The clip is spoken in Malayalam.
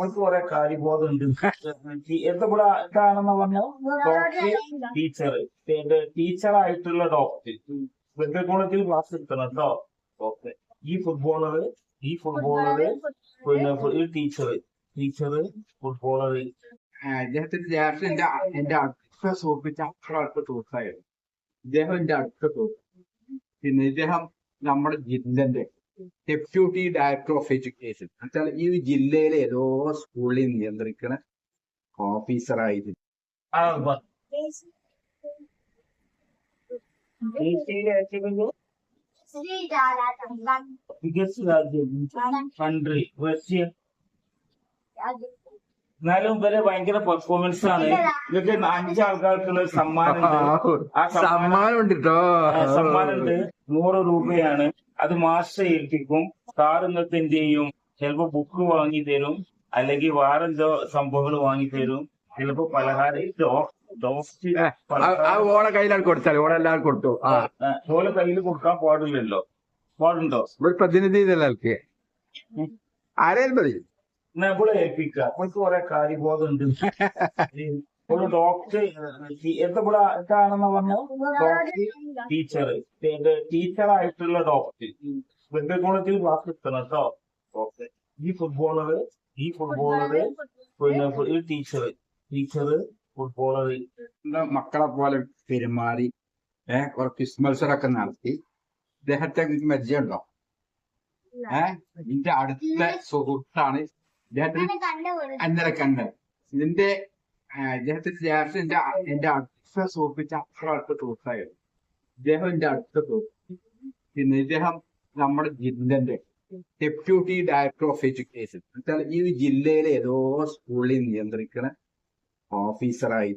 അവൾക്ക് കുറെ കാര്യബോധം ഉണ്ട് ഇവിടെ എന്താണെന്ന് പറഞ്ഞാൽ ഡോക്ടർ ടീച്ചർ ടീച്ചറായിട്ടുള്ള ഡോക്ടർ മെഡിക്കൽ കോളേജിൽ ക്ലാസ് എടുക്കണം കേട്ടോ ഓക്കെ ഈ ഫുട്ബോളർ ഈ ഫുട്ബോളർ പിന്നെ ഈ ടീച്ചർ ടീച്ചർ ഫുട്ബോളർ അദ്ദേഹത്തിന്റെ എന്റെ എന്റെ അടുത്ത സുഹൃത്ത് അത്ര അടുത്ത സുഹൃത്തായിരുന്നു ഇദ്ദേഹം എന്റെ അടുത്ത സുഹൃത്ത് പിന്നെ ഇദ്ദേഹം നമ്മുടെ ജില്ലന്റെ ഡെപ്യൂട്ടി ഡയറക്ടർ ഓഫ് എഡ്യൂക്കേഷൻ എന്നുവെച്ചാൽ ഈ ജില്ലയിലെ ഏതോ സ്കൂളിൽ നിയന്ത്രിക്കുന്ന ഓഫീസറായിരുന്നു ആ ബ- ഏഷ്യയിലെ ഏറ്റവും biggest രാജ്യം കൺട്രി റഷ്യ എന്നാലും ഇവരെ ഭയങ്കര പെർഫോമൻസ് ആണ്. ഇവർക്ക് അഞ്ച് ആൾക്കാർക്കുള്ള ഒരു സമ്മാനം ഉണ്ട്. ആ സമ്മാനം സമ്മാനം ഉണ്ട് കേട്ടോ ആ, സമ്മാനമുണ്ട്. നൂറ് രൂപയാണ്. അത് മാസ്റ്റർ ഏൽപ്പിക്കും. സാർ ഇന്നത്തെ എന്ത് ചെയ്യും? ചിലപ്പോ ബുക്ക് വാങ്ങി തരും. അല്ലെങ്കിൽ വേറെ എന്തോ സംഭവങ്ങൾ വാങ്ങി തരും. ചിലപ്പോ പലഹാരം ഓളെ കയ്യിലാണ് കൊടുത്താൽ ഓളെ എല്ലാവരും കൊടുത്തു. ആ. ഓലെ കയ്യിൽ കൊടുക്കാൻ പാടില്ലല്ലോ. പാടുണ്ടോ? പ്രതിനിധി ആരെയും മതി. ഇവിടെ ഏൽപ്പിക്കുക. അവൾക്ക് കുറെ കാര്യബോധമുണ്ട്. ഒരു ഡോക്ടർ എന്താ ഇവിടെ എന്താണെന്ന് പറഞ്ഞാൽ ഡോക്ടർ ടീച്ചർ ടീച്ചറായിട്ടുള്ള ഡോക്ടർ മെഡിക്കൽ കോളേജിൽ ക്ലാസ് എടുക്കണം കേട്ടോ. ഈ ഫുട്ബോളർ ഈ ഫുട്ബോളർ പിന്നെ ഈ ടീച്ചർ ടീച്ചർ ഫുട്ബോളർ മക്കളെ പോലെ പെരുമാറി ഏഹ് കുറെ ക്വിസ് മത്സരമൊക്കെ നടത്തി. ഇദ്ദേഹത്തെ മജ്ജയുണ്ടോ ഏഹ് എന്റെ അടുത്ത സുഹൃത്താണ് ഇദ്ദേഹത്തിന് അന്നലെ കണ്ടത് ഇതിന്റെ ജ്യേഷ്ഠൻ എന്റെ എന്റെ അടുത്ത സുഹൃത്ത് അത്ര അടുത്ത സുഹൃത്തായിരുന്നു ഇദ്ദേഹം എന്റെ അടുത്ത സുഹൃത്ത് പിന്നെ ഇദ്ദേഹം നമ്മുടെ ജില്ലന്റെ ഡെപ്യൂട്ടി ഡയറക്ടർ ഓഫ് എഡ്യൂക്കേഷൻ. എന്നുവെച്ചാൽ ഈ ജില്ലയിലെ ഏതോ സ്കൂളിൽ നിയന്ത്രിക്കുന്ന ഓഫീസറായിരുന്നു